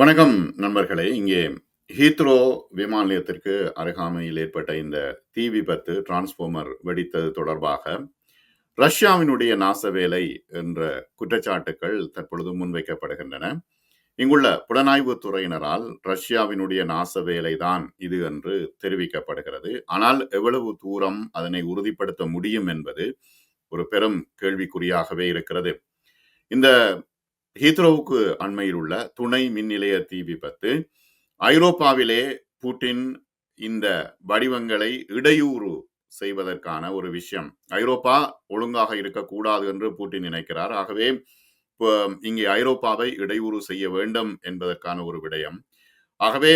வணக்கம் நண்பர்களே. இங்கே ஹீத்ரோ விமான நிலையத்திற்கு அருகாமையில் ஏற்பட்ட இந்த தீ விபத்து டிரான்ஸ்ஃபார்மர் வெடித்தது தொடர்பாக ரஷ்யாவினுடைய நாசவேலை என்ற குற்றச்சாட்டுக்கள் தற்பொழுது முன்வைக்கப்படுகின்றன. இங்குள்ள புலனாய்வு துறையினரால் ரஷ்யாவினுடைய நாசவேலை தான் இது என்று தெரிவிக்கப்படுகிறது. ஆனால் எவ்வளவு தூரம் அதனை உறுதிப்படுத்த முடியும் என்பது ஒரு பெரும் கேள்விக்குறியாகவே இருக்கிறது. இந்த ஹீத்ரோவுக்கு அண்மையில் உள்ள துணை மின் நிலைய தீ விபத்து ஐரோப்பாவிலே புட்டின் இந்த வடிவங்களை இடையூறு செய்வதற்கான ஒரு விஷயம். ஐரோப்பா ஒழுங்காக இருக்கக்கூடாது என்று பூட்டின் நினைக்கிறார். ஆகவே இப்போ இங்கே ஐரோப்பாவை இடையூறு செய்ய வேண்டும் என்பதற்கான ஒரு விடயம். ஆகவே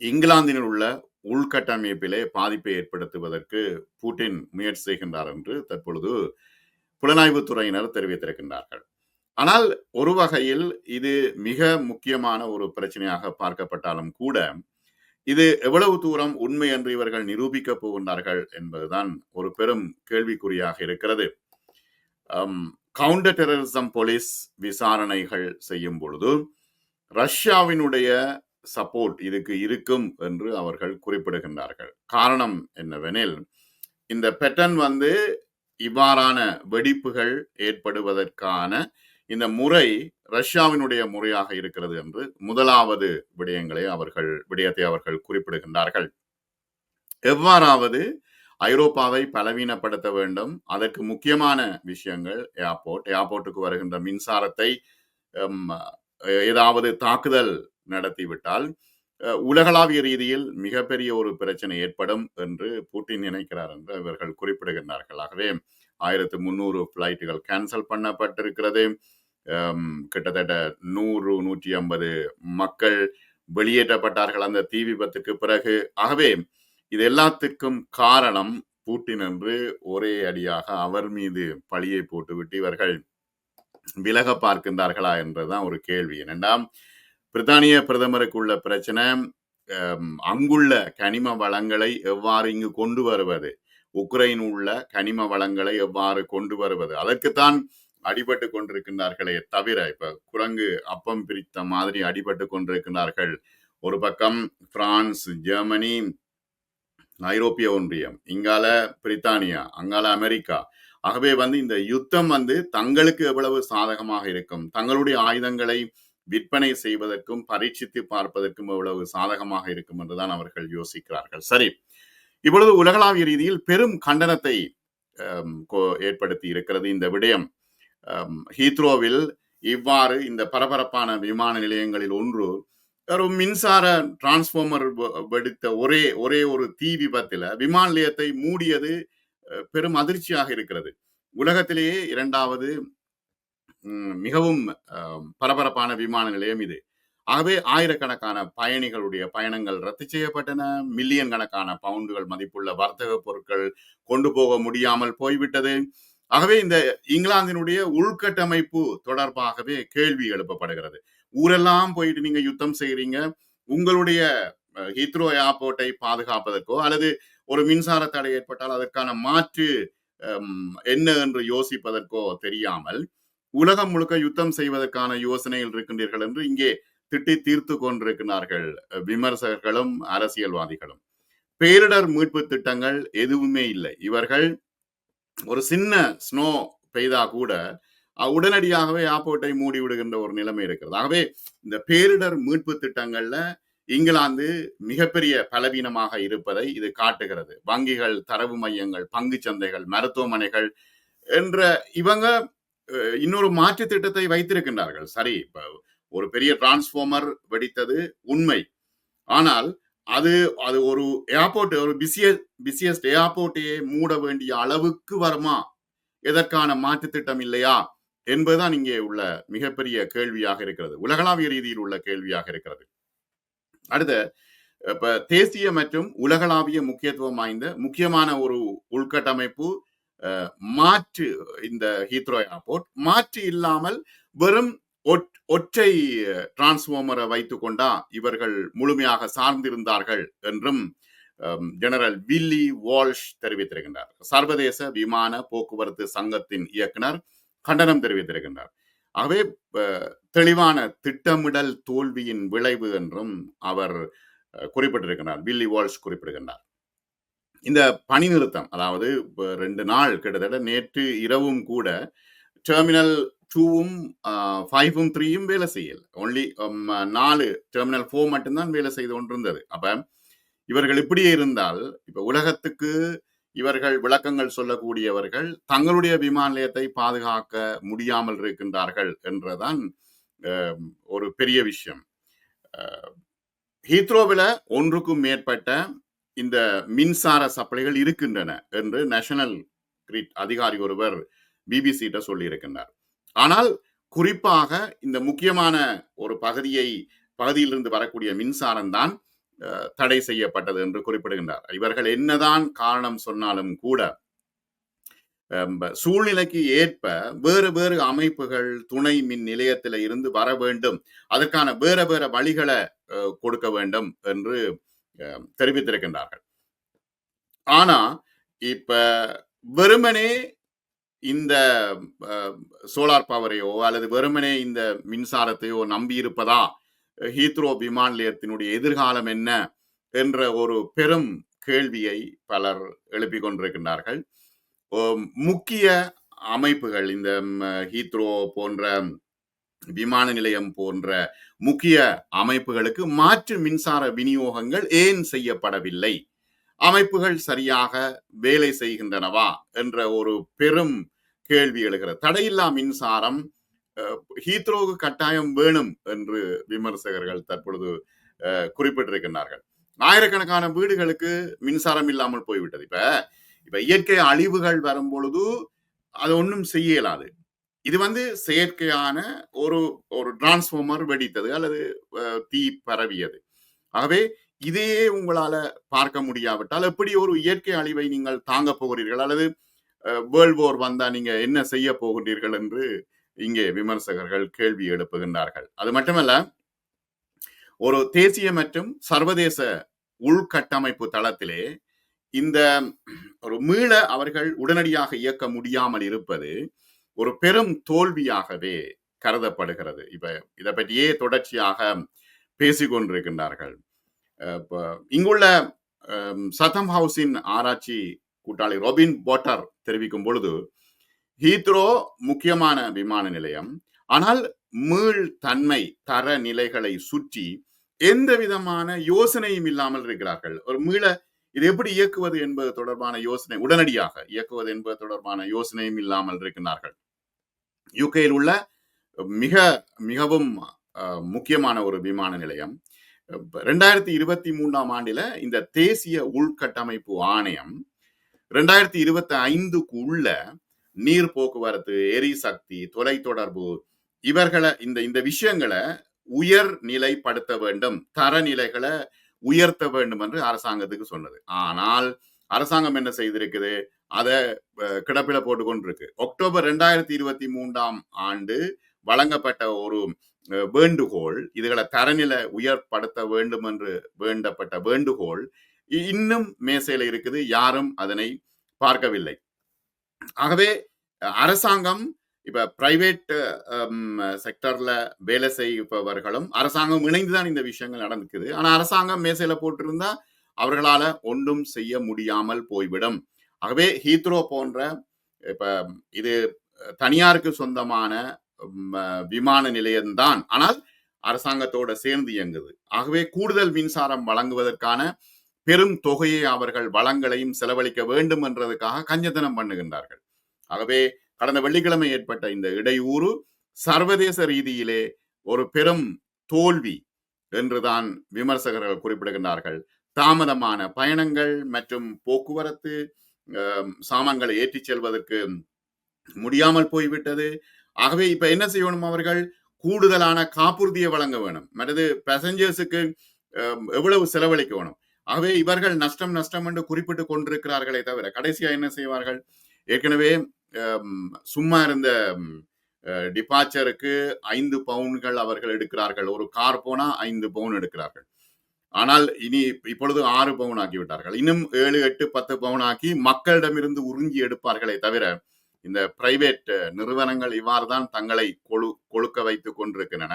இங்கிலாந்தில் உள்ள உள்கட்டமைப்பிலே பாதிப்பை ஏற்படுத்துவதற்கு பூட்டின் முயற்சி செய்கின்றார் என்று தற்பொழுது புலனாய்வு துறையினர் தெரிவித்திருக்கின்றார்கள். ஆனால் ஒரு வகையில் இது மிக முக்கியமான ஒரு பிரச்சனையாக பார்க்கப்பட்டாலும் கூட இது எவ்வளவு தூரம் உண்மை என்று இவர்கள் நிரூபிக்கப் போகின்றார்கள் என்பதுதான் ஒரு பெரும் கேள்விக்குறியாக இருக்கிறது. கவுண்டர் டெரரிசம் போலீஸ் விசாரணைகள் செய்யும் பொழுது ரஷ்யாவினுடைய சப்போர்ட் இதுக்கு இருக்கும் என்று அவர்கள் குறிப்பிடுகின்றார்கள். காரணம் என்னவெனில் இந்த பெட்டன் வந்து இவ்வாறான வெடிப்புகள் ஏற்படுவதற்கான இந்த முறை ரஷ்யாவினுடைய முறையாக இருக்கிறது என்று முதலாவது விடயங்களை அவர்கள் விடயத்தை அவர்கள் குறிப்பிடுகின்றார்கள். எவ்வாறாவது ஐரோப்பாவை பலவீனப்படுத்த வேண்டும். அதற்கு முக்கியமான விஷயங்கள் ஏர்போர்ட் ஏர்போர்ட்டுக்கு வருகின்ற மின்சாரத்தை ஏதாவது தாக்குதல் நடத்திவிட்டால் உலகளாவிய ரீதியில் மிகப்பெரிய ஒரு பிரச்சனை ஏற்படும் என்று பூட்டின் நினைக்கிறார் என்று இவர்கள் குறிப்பிடுகின்றார்கள். ஆகவே ஆயிரத்து முன்னூறு பிளைட்டுகள் கேன்சல் பண்ணப்பட்டிருக்கிறது. கிட்டத்தட்ட நூறு நூற்றி ஐம்பது மக்கள் வெளியேற்றப்பட்டார்கள் அந்த தீ விபத்துக்கு பிறகு. ஆகவே இது எல்லாத்துக்கும் காரணம் பூட்டின் என்று ஒரே அடியாக அவர் மீது பழியை போட்டுவிட்டு இவர்கள் விலக பார்க்கின்றார்களா என்றுதான் ஒரு கேள்வி. என்னென்றாம் பிரித்தானிய பிரதமருக்கு உள்ள பிரச்சனை அங்குள்ள கனிம வளங்களை எவ்வாறு இங்கு கொண்டு வருவது? உக்ரைன் உள்ள கனிம வளங்களை எவ்வாறு கொண்டு வருவது? அதற்குத்தான் அடிபட்டு கொண்டிருக்கின்றார்களே தவிர இப்ப குரங்கு அப்பம் பிரித்த மாதிரி அடிபட்டு கொண்டிருக்கின்றார்கள். ஒரு பக்கம் பிரான்ஸ் ஜெர்மனி ஐரோப்பிய ஒன்றியம் இங்கால பிரித்தானியா அங்கால அமெரிக்கா. ஆகவே வந்து இந்த யுத்தம் வந்து தங்களுக்கு எவ்வளவு சாதகமாக இருக்கும்? தங்களுடைய ஆயுதங்களை விற்பனை செய்வதற்கும் பரீட்சித்து பார்ப்பதற்கும் எவ்வளவு சாதகமாக இருக்கும் என்றுதான் அவர்கள் யோசிக்கிறார்கள். சரி. இப்பொழுது உலகளாவிய ரீதியில் பெரும் கண்டனத்தை ஏற்படுத்தி இருக்கிறது இந்த விடயம். ஹீத்ரோவில் இவ்வாறு இந்த பரபரப்பான விமான நிலையங்களில் ஒன்று ஒரு மின்சார டிரான்ஸ்பார்மர் வெடித்த ஒரே ஒரே ஒரு தீ விபத்தில் விமான நிலையத்தை மூடியது பெரும் அதிர்ச்சியாக இருக்கிறது. உலகத்திலேயே இரண்டாவது மிகவும் பரபரப்பான விமான நிலையம் இது. ஆகவே ஆயிரக்கணக்கான பயணிகளுடைய பயணங்கள் ரத்து செய்யப்பட்டன. மில்லியன் கணக்கான பவுண்டுகள் மதிப்புள்ள வர்த்தக பொருட்கள் கொண்டு போக முடியாமல் போய்விட்டது. ஆகவே இந்த இங்கிலாந்தினுடைய உள்கட்டமைப்பு தொடர்பாகவே கேள்வி எழுப்பப்படுகிறது. ஊரெல்லாம் போயிட்டு நீங்க யுத்தம் செய்யறீங்க உங்களுடைய ஹீத்ரோ ஏர்போர்ட்டை பாதுகாப்பதற்கோ அல்லது ஒரு மின்சார தடை ஏற்பட்டால் அதற்கான மாற்று என்ன என்று யோசிப்பதற்கோ தெரியாமல் உலகம் முழுக்க யுத்தம் செய்வதற்கான யோசனைகள் இருக்கின்றீர்கள் என்று இங்கே திட்டி தீர்த்து கொண்டிருக்கிறார்கள் விமர்சகர்களும் அரசியல்வாதிகளும். பேரிடர் மீட்பு திட்டங்கள் எதுவுமே இல்லை. இவர்கள் ஒரு சின்ன ஸ்னோ பெய்தா கூட உடனடியாகவே ஏர்போர்ட்டை மூடி விடுகின்ற ஒரு நிலைமை இருக்கிறது. ஆகவே இந்த பேரிடர் மீட்பு திட்டங்கள்ல இங்கிலாந்து மிகப்பெரிய பலவீனமாக இருப்பதை இது காட்டுகிறது. வங்கிகள் தரவு மையங்கள் பங்கு சந்தைகள் மருத்துவமனைகள் என்ற இவங்க இன்னொரு மாற்று திட்டத்தை வைத்திருக்கின்றார்கள். சரி இப்ப ஒரு பெரிய டிரான்ஸ்பார்மர் வெடித்தது உண்மை. ஆனால் அது அது ஒரு ஏர்போர்ட் ஒரு பிசிய பிசியஸ்ட் ஏர்போர்ட்டையே மூட வேண்டிய அளவுக்கு வருமா? எதற்கான மாற்று திட்டம் இல்லையா? என்பதுதான் இங்கே உள்ள மிகப்பெரிய கேள்வியாக இருக்கிறது. உலகளாவிய ரீதியில் உள்ள கேள்வியாக இருக்கிறது. அடுத்த இப்ப தேசிய மற்றும் உலகளாவிய முக்கியத்துவம் வாய்ந்த முக்கியமான ஒரு உள்கட்டமைப்பு மாற்று இந்த ஹீத்ரோ ஏர்போர்ட் மாற்று இல்லாமல் வெறும் ஒற்றை டிரான்ஸ்ஃபார்மரை வைத்துக்கொண்டா இவர்கள் முழுமையாக சார்ந்திருந்தார்கள் என்றும் ஜெனரல் வில்லி வால்ஷ் தெரிவித்திருக்கின்றார். சர்வதேச விமான போக்குவரத்து சங்கத்தின் இயக்குனர் கண்டனம் தெரிவித்திருக்கின்றார். ஆகவே தெளிவான திட்டமிடல் தோல்வியின் விளைவு என்றும் அவர் குறிப்பிட்டிருக்கிறார் வில்லி வால்ஷ் குறிப்பிடுகின்றார் இந்த பணி நிறுத்தம் அதாவது ரெண்டு நாள் கிட்டத்தட்ட நேற்று இரவும் கூட டெர்மினல் டூவும் ஃபைவும் த்ரீயும் வேலை செய்யல. ஒன்லி um, நாலு டெர்மினல் ஃபோர் மட்டும்தான் வேலை செய்து கொண்டிருந்தது. அப்ப இவர்கள் இப்படியே இருந்தால் இப்ப உலகத்துக்கு இவர்கள் விளக்கங்கள் சொல்லக்கூடியவர்கள் தங்களுடைய விமான நிலையத்தை பாதுகாக்க முடியாமல் இருக்கின்றார்கள் என்றதான் ஒரு பெரிய விஷயம். ஹீத்ரோவில் ஒன்றுக்கும் மேற்பட்ட இந்த மின்சார சப்ளைகள் இருக்கின்றன என்று நேஷனல் கிரிட் அதிகாரி ஒருவர் பிபிசிட்ட சொல்லியிருக்கின்றார். ஆனால் குறிப்பாக இந்த முக்கியமான ஒரு பகுதியை பகுதியிலிருந்து வரக்கூடிய மின்சாரம் தான் தடை செய்யப்பட்டது என்று குறிப்பிடுகின்றார். இவர்கள் என்னதான் காரணம் சொன்னாலும் கூட சூழ்நிலைக்கு ஏற்ப வேறு வேறு அமைப்புகள் துணை மின் நிலையத்தில இருந்து வர வேண்டும். அதற்கான வேற வேற வழிகளை அஹ், கொடுக்க வேண்டும் என்று அஹ், தெரிவித்திருக்கின்றார்கள். ஆனா இப்ப வெறுமனே இந்த சோலார் பவரையோ அல்லது வெறுமனே இந்த மின்சாரத்தையோ நம்பி இருப்பதா ஹீத்ரோ விமான நிலையத்தினுடைய எதிர்காலம் என்ன? என்ற ஒரு பெரும் கேள்வியை பலர் எழுப்பிக் கொண்டிருக்கின்றார்கள். முக்கிய அமைப்புகள் இந்த ஹீத்ரோ போன்ற விமான நிலையம் போன்ற முக்கிய அமைப்புகளுக்கு மாற்று மின்சார விநியோகங்கள் ஏன் செய்யப்படவில்லை? அமைப்புகள் சரியாக வேலை செய்கின்றனவா என்ற ஒரு பெரும் கேள்வி எழுகிறது. தடையில்லா மின்சாரம் ஹீத்ரோவுக்கு கட்டாயம் வேணும் என்று விமர்சகர்கள் தற்பொழுது குறிப்பிட்டிருக்கின்றார்கள். ஆயிரக்கணக்கான வீடுகளுக்கு மின்சாரம் இல்லாமல் போய்விட்டது. இப்ப இப்ப இயற்கை அழிவுகள் வரும் பொழுது அது ஒன்றும் செய்ய இயலாது இது வந்து செயற்கையான ஒரு ஒரு டிரான்ஸ்ஃபார்மர் வெடித்தது அல்லது தீ பரவியது. ஆகவே இதையே உங்களால பார்க்க முடியாவிட்டால் எப்படி ஒரு இயற்கை அழிவை நீங்கள் தாங்க போகிறீர்கள்? அல்லது வேர்ல்ட் போர் வந்தா நீங்க என்ன செய்ய போகிறீர்கள் என்று இங்கே விமர்சகர்கள் கேள்வி எழுப்புகின்றார்கள். அது மட்டுமல்ல ஒரு தேசிய மற்றும் சர்வதேச உள்கட்டமைப்பு தளத்திலே இந்த ஒரு மீள அவர்கள் உடனடியாக இயக்க முடியாமல் இருப்பது ஒரு பெரும் தோல்வியாகவே கருதப்படுகிறது. இப்ப இதை பற்றியே தொடர்ச்சியாக பேசிக்கொண்டிருக்கின்றார்கள். இங்குள்ள சதம் ஹவுஸின் ஆராய்ச்சி கூட்டாளி ரொபின் போட்டர் தெரிவிக்கும் பொழுது ஹீத்ரோ முக்கியமான விமான நிலையம். ஆனால் மீள் தன்மை தர நிலைகளை சுற்றி எந்த விதமான யோசனையும் இல்லாமல் இருக்கிறார்கள். ஒரு மீள இது எப்படி இயக்குவது என்பது தொடர்பான யோசனை உடனடியாக இயக்குவது என்பது தொடர்பான யோசனையும் இல்லாமல் இருக்கின்றார்கள். யுகேயில் உள்ள மிக மிகவும் முக்கியமான ஒரு விமான நிலையம். ரெண்டாயிரத்தி இருபத்தி மூன்றாம் ஆண்டில இந்த தேசிய உள்கட்டமைப்பு ஆணையம் ரெண்டாயிரத்தி இருபத்தி ஐந்துக்கு உள்ள நீர் போக்குவரத்து எரிசக்தி தொலைத்தொடர்பு இவர்களை இந்த இந்த விஷயங்களை உயர் நிலைப்படுத்த வேண்டும் தரநிலைகளை உயர்த்த வேண்டும் என்று அரசாங்கத்துக்கு சொன்னது. ஆனால் அரசாங்கம் என்ன செய்திருக்குது? அதை கிடப்பில போட்டுக்கொண்டிருக்கு. அக்டோபர் ரெண்டாயிரத்தி இருபத்தி மூன்றாம் ஆண்டு வழங்கப்பட்ட ஒரு வேண்டுகோள் இதுகளை தரநிலை உயர்படுத்த வேண்டும் என்று வேண்டப்பட்ட வேண்டுகோள் இ- இன்னும் மேசையில இருக்குது யாரும் அதனை பார்க்கவில்லை. ஆகவே அஹ், அரசாங்கம் இப்ப பிரைவேட் செக்டர்ல வேலை செய்பவர்களும் அரசாங்கம் இணைந்துதான் இந்த விஷயங்கள் நடந்துக்குது. ஆனா அரசாங்கம் மேசையில போட்டிருந்தா அவர்களால ஒன்றும் செய்ய முடியாமல் போய்விடும். ஆகவே ஹீத்ரோ போன்ற இப்ப இது தனியாருக்கு சொந்தமான விமான நிலையம்தான். ஆனால் அரசாங்கத்தோட சேர்ந்து இயங்குது. ஆகவே கூடுதல் மின்சாரம் வழங்குவதற்கான பெரும் தொகையை அவர்கள் வளங்களையும் செலவழிக்க வேண்டும் என்றதுக்காக கஞ்சத்தனம் பண்ணுகின்றார்கள். ஆகவே கடந்த வெள்ளிக்கிழமை ஏற்பட்ட இந்த இடையூறு சர்வதேச ரீதியிலே ஒரு பெரும் தோல்வி என்றுதான் விமர்சகர்கள் குறிப்பிடுகின்றார்கள். தாமதமான பயணங்கள் மற்றும் போக்குவரத்து சாமான்களை ஏற்றிச் செல்வதற்கு முடியாமல் போய்விட்டது. ஆகவே இப்ப என்ன செய்யணும் அவர்கள்? கூடுதலான காப்புறுதியை வழங்க வேணும். மற்றது பேசஞ்சர்ஸுக்கு எவ்வளவு செலவழிக்க வேணும்? ஆகவே இவர்கள் நஷ்டம் நஷ்டம் என்று குறிப்பிட்டு கொண்டிருக்கிறார்களே தவிர கடைசியா என்ன செய்வார்கள்? ஏற்கனவே சும்மா இருந்த டிபார்ச்சருக்கு ஐந்து பவுன்கள் அவர்கள் எடுக்கிறார்கள். ஒரு கார் போனா ஐந்து பவுன் எடுக்கிறார்கள். ஆனால் இனி இப்பொழுது ஆறு பவுன் ஆக்கி விட்டார்கள் இன்னும் ஏழு எட்டு பத்து பவுன் ஆக்கி மக்களிடமிருந்து உறிஞ்சி எடுப்பார்களே தவிர இந்த பிரைவேட் நிறுவனங்கள் இவ்வாறு தான் தங்களை கொழு கொழுக்க வைத்துக் கொண்டிருக்கின்றன.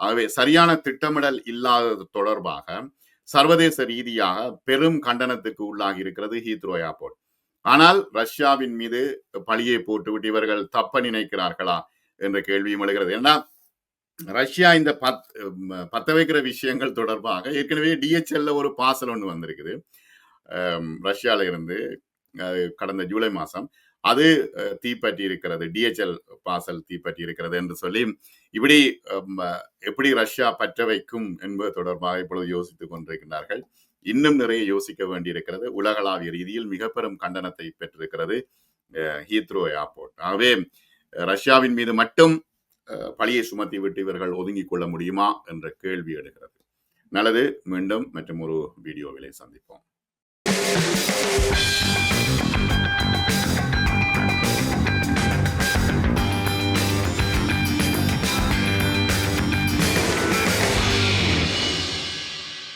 ஆகவே சரியான திட்டமிடல் இல்லாதது தொடர்பாக சர்வதேச ரீதியாக பெரும் கண்டனத்துக்கு உள்ளாகி இருக்கிறது ஹீத்ரோ ஏர்போர்ட். ஆனால் ரஷ்யாவின் மீது பழியை போட்டுவிட்டு இவர்கள் தப்ப நினைக்கிறார்களா என்ற கேள்வியும் எழுகிறது. ஏன்னா ரஷ்யா இந்த பத் பத்த வைக்கிற விஷயங்கள் தொடர்பாக ஏற்கனவே டிஹெச்எல்ல ஒரு பாசல் ஒன்று வந்திருக்குது. ரஷ்யால இருந்து கடந்த ஜூலை மாசம். அது தீப்பற்றி இருக்கிறது டிஎச்எல் பாசல் தீப்பற்றி இருக்கிறது என்று சொல்லி இப்படி எப்படி ரஷ்யா பற்ற வைக்கும் என்பது தொடர்பாக இப்பொழுது யோசித்துக் கொண்டிருக்கின்றார்கள். இன்னும் நிறைய யோசிக்க வேண்டியிருக்கிறது. உலகளாவிய ரீதியில் மிக பெரும் கண்டனத்தை பெற்றிருக்கிறது ஹீத்ரோ ஏர்போர்ட் ஆகவே ரஷ்யாவின் மீது மட்டும் பழியை சுமத்தி விட்டு இவர்கள் ஒதுங்கிக் கொள்ள முடியுமா என்ற கேள்வி எடுக்கிறது நல்லது. மீண்டும் மற்றும் ஒரு வீடியோவிலே சந்திப்போம்.